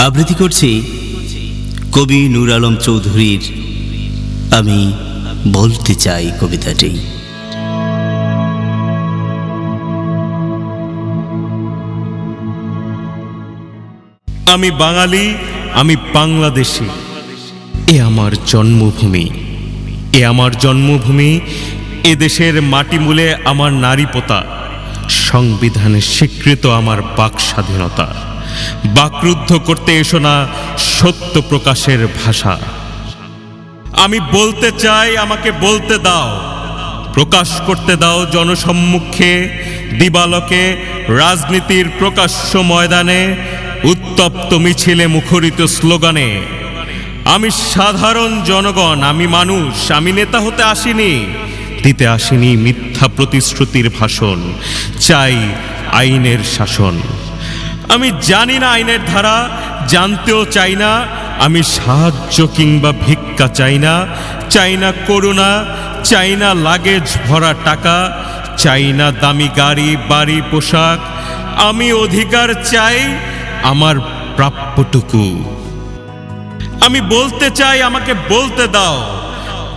আবৃত্তি করছি কবি নূর আলম চৌধুরীর আমি বলতে চাই কবিতাটি। আমি বাঙালি, আমি বাংলাদেশি। এ আমার জন্মভূমি, এ আমার জন্মভূমি, এ দেশের মাটিমূলে আমার নারী পোতা সংবিধানে স্বীকৃত আমার বাক স্বাধীনতা বাকরুদ্ধ করতে এসো না, সত্য প্রকাশের ভাষা। আমি বলতে চাই, আমাকে বলতে দাও, প্রকাশ করতে দাও জনসম্মুখে, দিবালকে, রাজনীতির প্রকাশ্য ময়দানে, উত্তপ্ত মিছিলে মুখরিত স্লোগানে। আমি সাধারণ জনগণ, আমি মানুষ, আমি নেতা হতে আসিনি, দিতে আসিনি মিথ্যা প্রতিশ্রুতির ভাষণ, চাই আইনের শাসন। আমি জানি না আইনের ধারা, জানতেও চাই না। আমি সাহায্য কিংবা ভিক্ষা চাই না। চাই না করুণা, চাই না লাগেজ ভরা টাকা। চাই না দামি গাড়ি, বাড়ি, পোশাক। আমি অধিকার চাই আমার প্রাপ্যটুকু। আমি বলতে চাই, আমাকে বলতে দাও।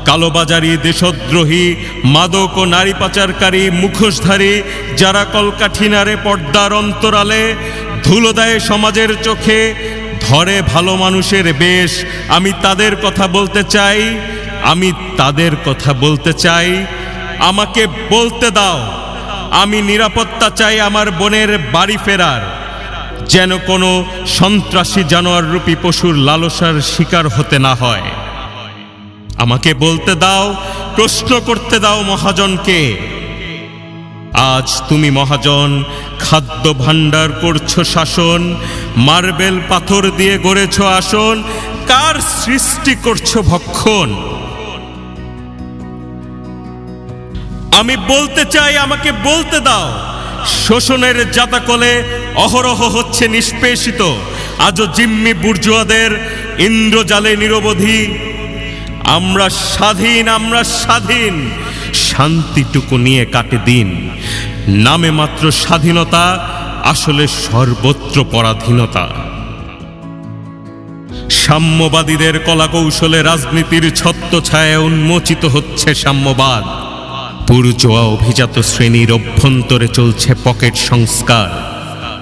কালোবাজারি, দেশদ্রোহী, মাদক ও নারী পাচারকারী, মুখোশধারী, যারা কলকাঠিনারে পর্দার অন্তরালে ধুলো দেয় সমাজের চোখে ধরে ভালো মানুষের বেশ। আমি তাদের কথা বলতে চাই, আমি তাদের কথা বলতে চাই। আমাকে বলতে দাও, আমি নিরাপত্তা চাই আমার বোনের বাড়ি ফেরার। যেন কোনো সন্ত্রাসী জানোয়ার রূপী পশুর লালসার শিকার হতে না হয়। আমাকে বলতে দাও, প্রশ্ন করতে দাও মহাজনকে। আজ তুমি মহাজন খাদ্য ভাণ্ডার করছ শাসন, মার্বেল পাথর দিয়ে গড়েছ আসন, কার সৃষ্টি করছ ভক্ষণ? আমি বলতে চাই, আমাকে বলতে দাও, শোষণের জাতাকলে অহরহ হচ্ছে নিষ্পেষিত। আজও জিম্মি বুর্জুয়াদের ইন্দ্রজালে নিরবধি। আমরা স্বাধীন আমরা স্বাধীন। শান্তিটুকু নিয়ে কাটে দিন। নামে মাত্র স্বাধীনতা, আসলে সর্বত্র পরাধীনতা। সাম্যবাদীদের কলাকৌশলে রাজনীতির ছত্রছায়ায় উন্মোচিত হচ্ছে সাম্যবাদ। পুরজোয়া অভিজাত শ্রেণির অভ্যন্তরে চলছে পকেট সংস্কার।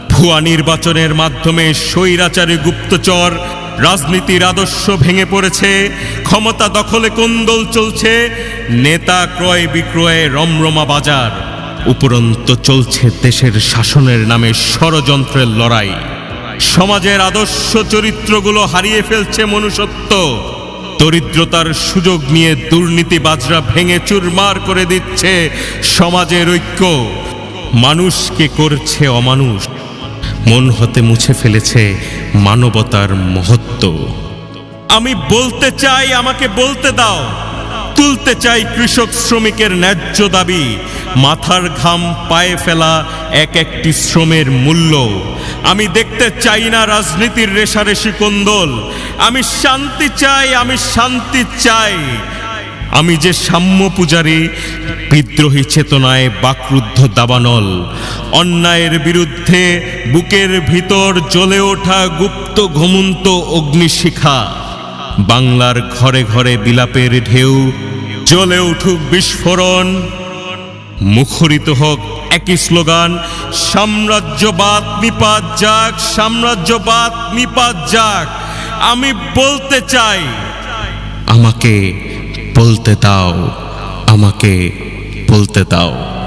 ভুয়া নির্বাচনের মাধ্যমে স্বৈরাচারী গুপ্তচর রাজনীতির আদর্শ ভেঙে পড়েছে, ক্ষমতা দখলে কোন্দল চলছে, নেতা ক্রয় বিক্রয়ে রমরমা বাজার। উপরন্ত চলছে দেশের শাসনের নামে ষড়যন্ত্রের লড়াই। সমাজের আদর্শ চরিত্রগুলো হারিয়ে ফেলছে মনুষ্যত্ব। দরিদ্রতার সুযোগ নিয়ে দুর্নীতিবাজরা ভেঙে চুরমার করে দিচ্ছে সমাজের ঐক্য। মানুষকে করছে অমানুষ। মন হতে মুছে ফেলেছে মানবতার মহত্ব। আমি বলতে চাই, আমাকে বলতে দাও। তুলতে চাই কৃষক শ্রমিকের ন্যায্য দাবি। মাথার ঘাম পায়ে ফেলা এক একটি শ্রমের মূল্য। আমি দেখতে চাই না রাজনীতির রেশারেশি কোন্দল। আমি শান্তি চাই, আমি শান্তি চাই। আমি যে সাম্য পূজারী, বিদ্রোহী চেতনায় বাকরুদ্ধ দাবানল, অন্যায়ের বিরুদ্ধে বুকের ভিতর জ্বলে ওঠা গুপ্ত ঘুমন্ত অগ্নিশিখা, বাংলার ঘরে ঘরে বিলাপের ঢেউ, জ্বলে উঠুক বিস্ফোরণ। মুখরিত হোক একই স্লোগান, সাম্রাজ্যবাদ নিপাত যাক, সাম্রাজ্যবাদ নিপাত যাক। আমি বলতে চাই, আমাকে বলতে দাও আমাকে বলতে দাও।